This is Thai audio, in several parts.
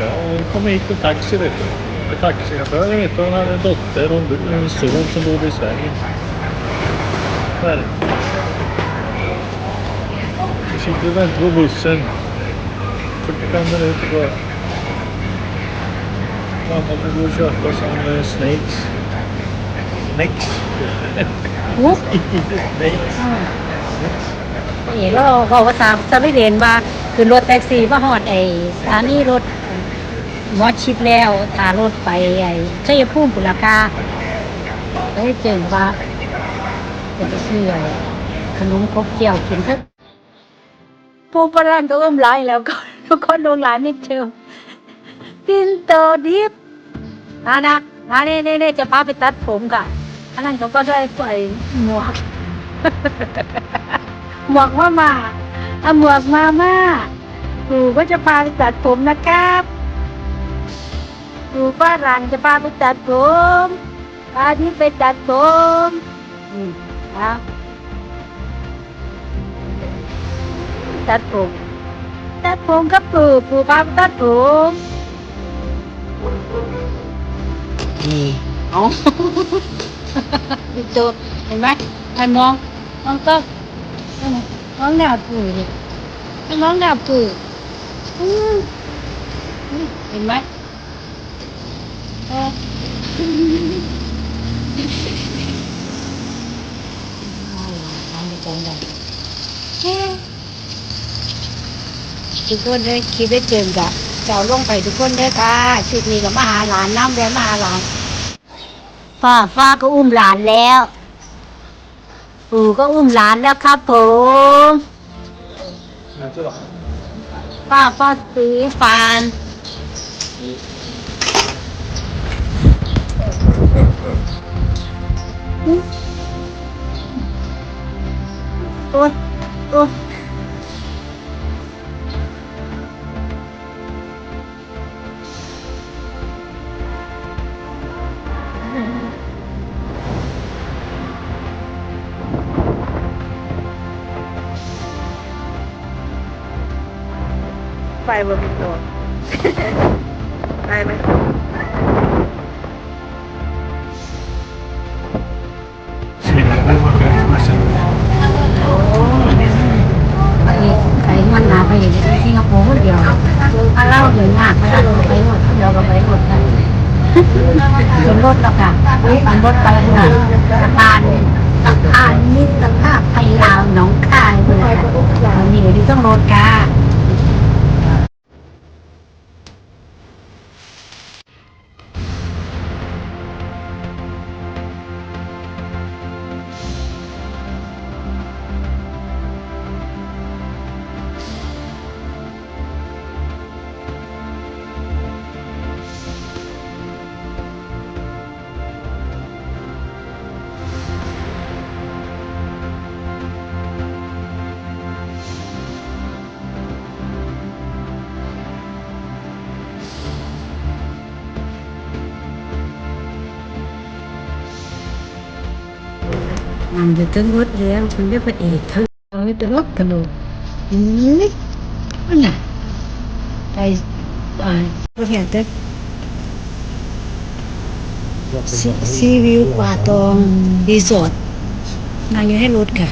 Ja, och kom hit med taxi vet du. Med taxichauffören vet du, hon hade en dotter och en en son som bodde i Sverige. Där. Vi sitter och väntar på bussen. 45 minuter kvar. Mamma får gå och köpa som eh, snakes. Snakes. มุก Snakes. นี่เราบอกภาษาสวีเดนว่าคือรถแท็กซี่มาฮอดไอ้สถานีรถ หมอชิดแล้วถ้ารถไปไอ้ชัยภูมิปุรากาไปเจอว่าจะไปซื้อขนมครบเกี่ยวกินเถอะผู้ประหลานก็อุ้มหลายแล้วก็ทุกคนลงหลานนิดเดียวตินโตดิบอานะอาเน่เน่เน่จะพาไปตัดผมค่ะอันนั้นเขาก็ได้ใส่หมวก หมวกมามาเอาหมวกมามาครูก็จะพาไปตัดผมนะครับ รูฝรั่งจะพาไปตัดผมพาที่ไปตัดผมอืมครับตัดผมตัดผมครับครูครูพาไปตัดผมนี่เอาโดดเห็นไหมใครมองมองต้อง món nào cười đi cái món nào cười ừ. Ừ, nhìn mấy Ờ. Ăn đi chân đây. Yeah. ทุกคนได้คิดได้เจอกับเจ้าลงไปทุกคนได้อค่ะชุดนี้ก็มาหาหลานน้ำแดงมาหาหลานฟ้าฟ้าก็อุ้มหลานแล้วปู่ก็อุ้มหลานแล้วครับผม Men så då. ป้าป้าสีฟาน ปร์คนเดียวถ้าเล่าเดินหน้ไปแล้วไปหมดเดียวก็ไปหมดนเป็นรถแล้วค่ะเป็นรถไปค่ะสะพานสะพาน มันจะถึงรถเลี้ยงมันได้พระเอกทั้งเอาไปรถกันดูอืมมันน่ะไปอ่าก็เห็นแต่ซีซีวิวป่าตองรีสอร์ทนั่งอยู่ให้รถค่ะ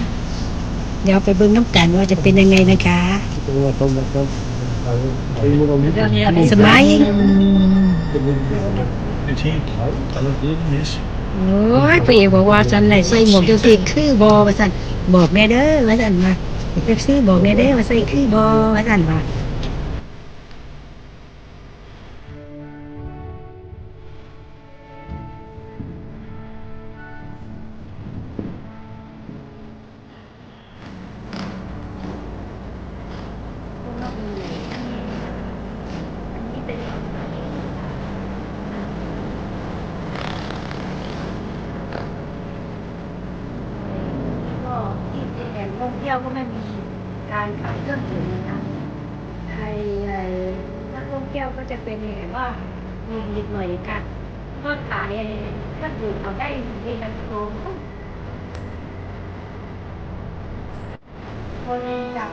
เดี๋ยวไปเบิ่งน้ำกันว่าจะเป็นยังไงนะคะสมัย Butik. Alla tid, miss. โอ้ยพระเอกบอกว่าฉันไหนใส่หมวกจังสิคือบอว่าสันบอกแม่เด้อว่าสันว่าเอฟซีบอกแม่เด้อว่าใส่คือบอว่าสันว่าก็ที่แหล่งท่องเที่ยวก็ไม่มี การขายเครื่องดื่มนะคะไทยไอ้นักท่องเที่ยวก็จะเป็นแบบว่ามีนิดหน่อยค่ะก็ขายเครื่องดื่มเอาได้ในกันโกงคนจาก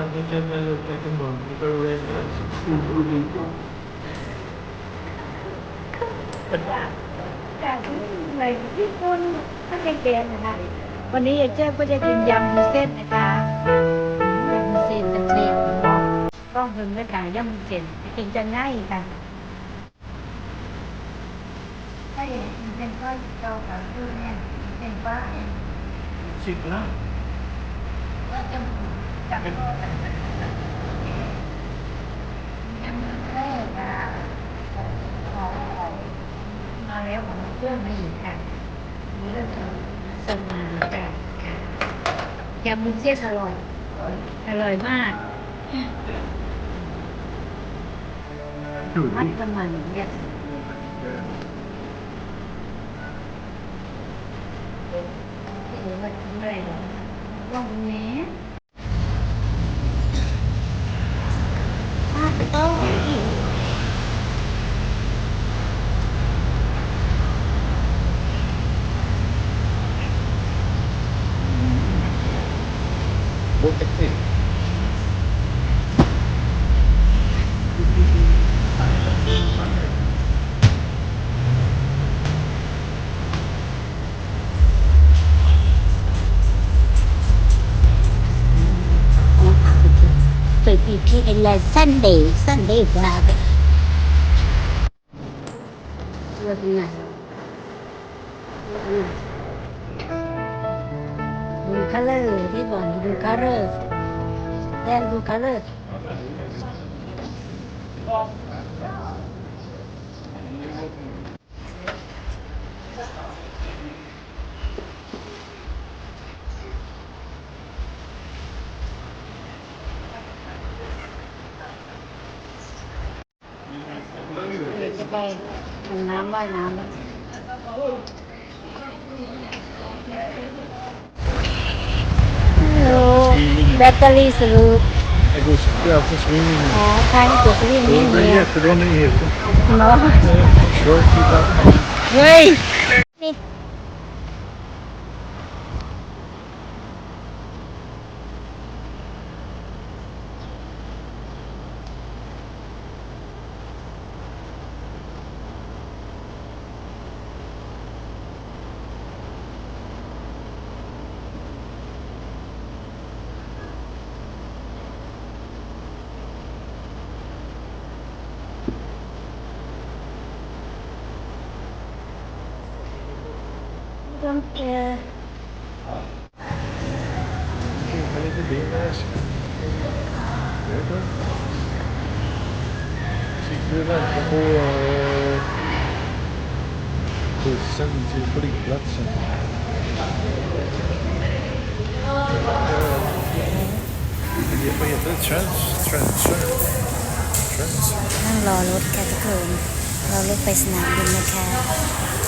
Antingen kan jag lukta en mun för att จากในญี่ปุ่นถ้าเก่งๆนะคะวันนี้เจ้ก็จะกินยำเส้นนะคะ ต้องเพิ่มด้วยกันยำวุ้นเส้นกินจะง่ายค่ะถ้าอย่างเป็นก็เจ้ากับดูเนี่ยเป็นป้าสิบแล้วก็จะจับยำแรกอะของมาแล้วผมเชื่อไม่อีกค่ะนี่ก็คือสมาค่ะค่ะยำมุ้งเส้นอร่อยอร่อยมาก ดูมัดิดประมาณเนี่ kỳ kia là Sunday Sunday và được ngàyดูคัลเลอร์ที่บอกดูคัลเลอร์แดนดูคัลเลอร์ น้ำว่ายน้ำฮัลโหลแบตเตอรี่สรุป Jag går jag får swimming. อ๋อทางจุดวิ่ง Det นี่ är เนี่ย jättebra med el. เนาะ Kör killar. เฮ้ย นี่ ต้องเจอ Åka lite bil med älskling. Det är dumt. Sitter vi och väntar på eh, bussen till flygplatsen. Det vad heter det? Trans? Transfer? Transfer? นั่งรอรถค่ะทุกคนรอรถไปสนามบินนะคะ